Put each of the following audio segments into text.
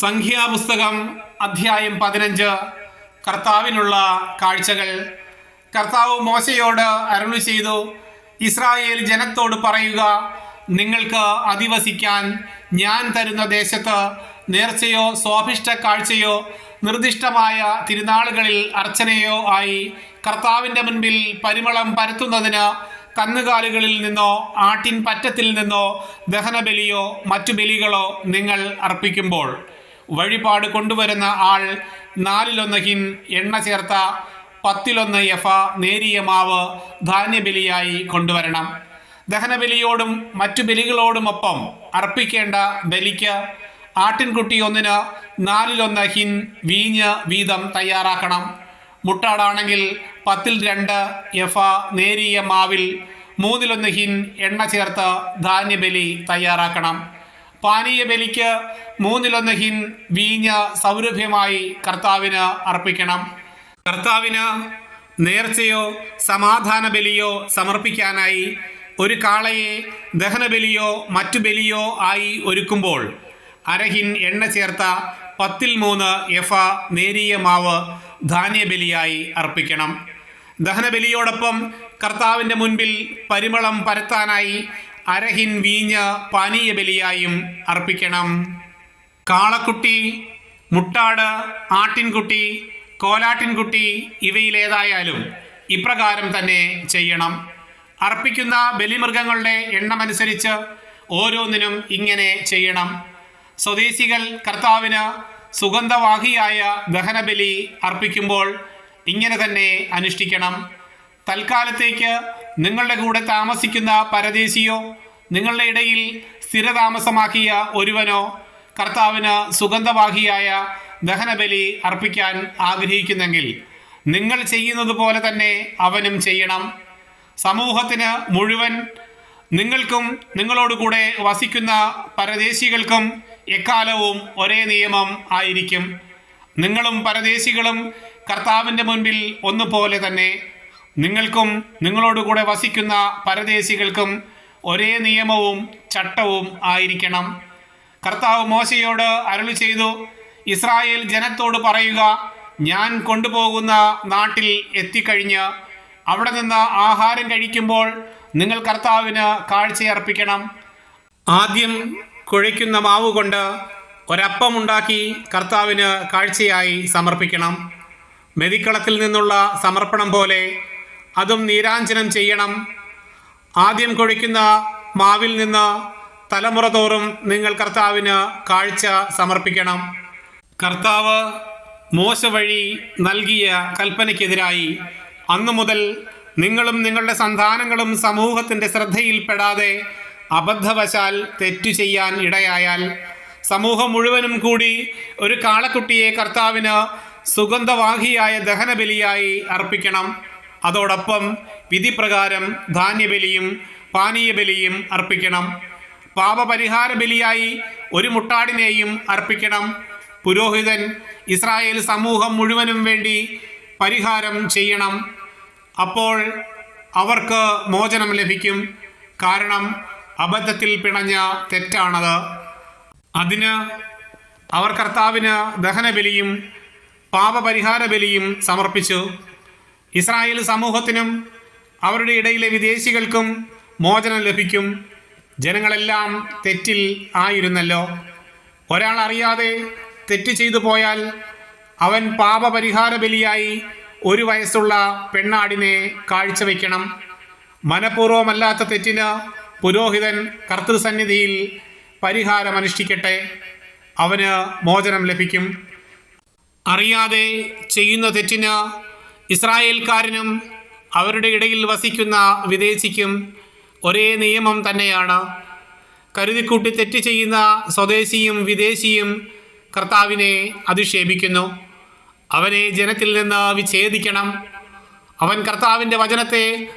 സംഖ്യാപുസ്തകം അധ്യായം പതിനഞ്ച്. കർത്താവിനുള്ള കാഴ്ചകൾ. കർത്താവ് മോശയോട് അരുളി ചെയ്തു ഇസ്രായേൽ ജനത്തോട് പറയുക നിങ്ങൾക്ക് അധിവസിക്കാൻ ഞാൻ തരുന്ന ദേശത്ത് നേർച്ചയോ സ്വാഭിഷ്ട കാഴ്ചയോ നിർദ്ദിഷ്ടമായ തിരുനാളുകളിൽ അർച്ചനയോ ആയി കർത്താവിന്റെ മുൻപിൽ പരിമളം പരത്തുന്നതിന് കന്നുകാലികളിൽ നിന്നോ ആട്ടിൻ പറ്റത്തിൽ നിന്നോ ദഹനബലിയോ മറ്റു ബലികളോ നിങ്ങൾ അർപ്പിക്കുമ്പോൾ വഴിപാട് കൊണ്ടുവരുന്ന ആൾ നാലിലൊന്ന് ഹിൻ എണ്ണ ചേർത്ത പത്തിലൊന്ന് യഫ നേരിയ മാവ് ധാന്യബലിയായി കൊണ്ടുവരണം. ദഹനബലിയോടും മറ്റു ബലികളോടുമൊപ്പം അർപ്പിക്കേണ്ട ബലിക്ക് ആട്ടിൻകുട്ടി ഒന്നിന് നാലിലൊന്ന് ഹിൻ വീഞ്ഞ് വീതം തയ്യാറാക്കണം. മുട്ടാടാണെങ്കിൽ പത്തിൽ രണ്ട് യഫ നേരിയ മാവിൽ മൂന്നിലൊന്ന് ഹിൻ എണ്ണ ചേർത്ത് ധാന്യബലി തയ്യാറാക്കണം. പാനീയ ബലിക്ക് മൂന്നിലൊന്ന് ഹിൻ വീഞ്ഞ് സൗരഭ്യമായി കർത്താവിന് അർപ്പിക്കണം. കർത്താവിന് നേർച്ചയോ സമാധാന ബലിയോ സമർപ്പിക്കാനായി ഒരു കാളയെ ദഹനബലിയോ മറ്റു ബലിയോ ആയി ഒരുക്കുമ്പോൾ അരഹിൻ എണ്ണ ചേർത്ത പത്തിൽ മൂന്ന് എഫ നേരിയ മാവ് ധാന്യബലിയായി അർപ്പിക്കണം. ദഹനബലിയോടൊപ്പം കർത്താവിന്റെ മുൻപിൽ പരിമളം പരത്താനായി അരഹിൻ വീഞ്ഞ് പാനീയ ബലിയായും അർപ്പിക്കണം. കാളക്കുട്ടി മുട്ടാട് ആട്ടിൻകുട്ടി കോലാട്ടിൻകുട്ടി ഇവയിലേതായാലും ഇപ്രകാരം തന്നെ ചെയ്യണം. അർപ്പിക്കുന്ന ബലിമൃഗങ്ങളുടെ എണ്ണമനുസരിച്ച് ഓരോന്നിനും ഇങ്ങനെ ചെയ്യണം. സ്വദേശികൾ കർത്താവിന് സുഗന്ധവാഹിയായ ദഹനബലി അർപ്പിക്കുമ്പോൾ ഇങ്ങനെ തന്നെ അനുഷ്ഠിക്കണം. തൽക്കാലത്തേക്ക് നിങ്ങളുടെ കൂടെ താമസിക്കുന്ന പരദേശിയോ നിങ്ങളുടെ ഇടയിൽ സ്ഥിരതാമസമാക്കിയ ഒരുവനോ കർത്താവിന് സുഗന്ധവാഹിയായ ദഹനബലി അർപ്പിക്കാൻ ആഗ്രഹിക്കുന്നെങ്കിൽ നിങ്ങൾ ചെയ്യുന്നത് പോലെ തന്നെ അവനും ചെയ്യണം. സമൂഹത്തിന് മുഴുവൻ നിങ്ങൾക്കും നിങ്ങളോടുകൂടെ വസിക്കുന്ന പരദേശികൾക്കും എക്കാലവും ഒരേ നിയമം ആയിരിക്കും. നിങ്ങളും പരദേശികളും കർത്താവിന്റെ മുൻപിൽ ഒന്നുപോലെ തന്നെ നിങ്ങൾക്കും നിങ്ങളോടുകൂടെ വസിക്കുന്ന പരദേശികൾക്കും ഒരേ നിയമവും ചട്ടവും ആയിരിക്കണം. കർത്താവ് മോശയോട് അരുളി ചെയ്തു ഇസ്രായേൽ ജനത്തോട് പറയുക ഞാൻ കൊണ്ടുപോകുന്ന നാട്ടിൽ എത്തിക്കഴിഞ്ഞ് അവിടെ നിന്ന് ആഹാരം കഴിക്കുമ്പോൾ നിങ്ങൾ കർത്താവിന് കാഴ്ചയർപ്പിക്കണം ആദ്യം കുഴയ്ക്കുന്ന മാവ് കൊണ്ട് ഒരപ്പം ഉണ്ടാക്കി കർത്താവിന് കാഴ്ചയായി സമർപ്പിക്കണം. മെതിക്കളത്തിൽ നിന്നുള്ള സമർപ്പണം പോലെ അതും നീരാഞ്ജനം ചെയ്യണം. ആദ്യം കൊഴിക്കുന്ന മാവിൽ നിന്ന് തലമുറ തോറും നിങ്ങൾ കർത്താവിന് കാഴ്ച സമർപ്പിക്കണം. കർത്താവ് മോശ വഴി നൽകിയ കൽപ്പനയ്ക്കെതിരായി അന്നു മുതൽ നിങ്ങളും നിങ്ങളുടെ സന്താനങ്ങളും സമൂഹത്തിന്റെ ശ്രദ്ധയിൽപ്പെടാതെ അബദ്ധവശാൽ തെറ്റു ചെയ്യാൻ ഇടയായാൽ സമൂഹം മുഴുവനും കൂടി ഒരു കാളക്കുട്ടിയെ കർത്താവിന് സുഗന്ധവാഹിയായ ദഹനബലിയായി അർപ്പിക്കണം. അതോടൊപ്പം വിധിപ്രകാരം ധാന്യബലിയും പാനീയബലിയും അർപ്പിക്കണം. പാപപരിഹാര ബലിയായി ഒരു മുട്ടാടിനെയും അർപ്പിക്കണം. പുരോഹിതൻ ഇസ്രായേൽ സമൂഹം മുഴുവനും വേണ്ടി പരിഹാരം ചെയ്യണം. അപ്പോൾ അവർക്ക് മോചനം ലഭിക്കും. കാരണം അബദ്ധത്തിൽ പിണഞ്ഞ തെറ്റാണത്. അതിന് അവർ കർത്താവിന് ദഹനബലിയും പാപപരിഹാര ബലിയും സമർപ്പിച്ചു. ഇസ്രായേൽ സമൂഹത്തിനും അവരുടെ ഇടയിലെ വിദേശികൾക്കും മോചനം ലഭിക്കും. ജനങ്ങളെല്ലാം തെറ്റിൽ ആയിരുന്നല്ലോ. ഒരാൾ അറിയാതെ തെറ്റ് ചെയ്തു പോയാൽ അവൻ പാപപരിഹാര ബലിയായി ഒരു വയസ്സുള്ള പെണ്ണാടിനെ കാഴ്ചവെക്കണം. മനഃപൂർവമല്ലാത്ത തെറ്റിന് പുരോഹിതൻ കർത്തൃസന്നിധിയിൽ പരിഹാരമനുഷ്ഠിക്കട്ടെ. അവന് മോചനം ലഭിക്കും. അറിയാതെ ചെയ്യുന്ന തെറ്റിന് ഇസ്രായേൽക്കാരനും അവരുടെ ഇടയിൽ വസിക്കുന്ന വിദേശിക്കും ഒരേ നിയമം തന്നെയാണ്. കരുതിക്കൂട്ടി തെറ്റ് ചെയ്യുന്ന സ്വദേശിയും വിദേശിയും കർത്താവിനെ അധിക്ഷേപിക്കുന്നു. അവനെ ജനത്തിൽ നിന്ന് വിച്ഛേദിക്കണം. അവൻ കർത്താവിന്റെ വചനത്തെ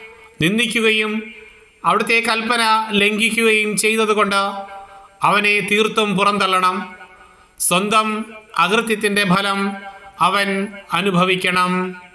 നിന്ദിക്കുകയും അവിടുത്തെ കൽപ്പന ലംഘിക്കുകയും ചെയ്തതുകൊണ്ട് അവനെ തീർത്തും പുറന്തള്ളണം. സ്വന്തം അകൃത്യത്തിന്റെ ഫലം അവൻ അനുഭവിക്കണം.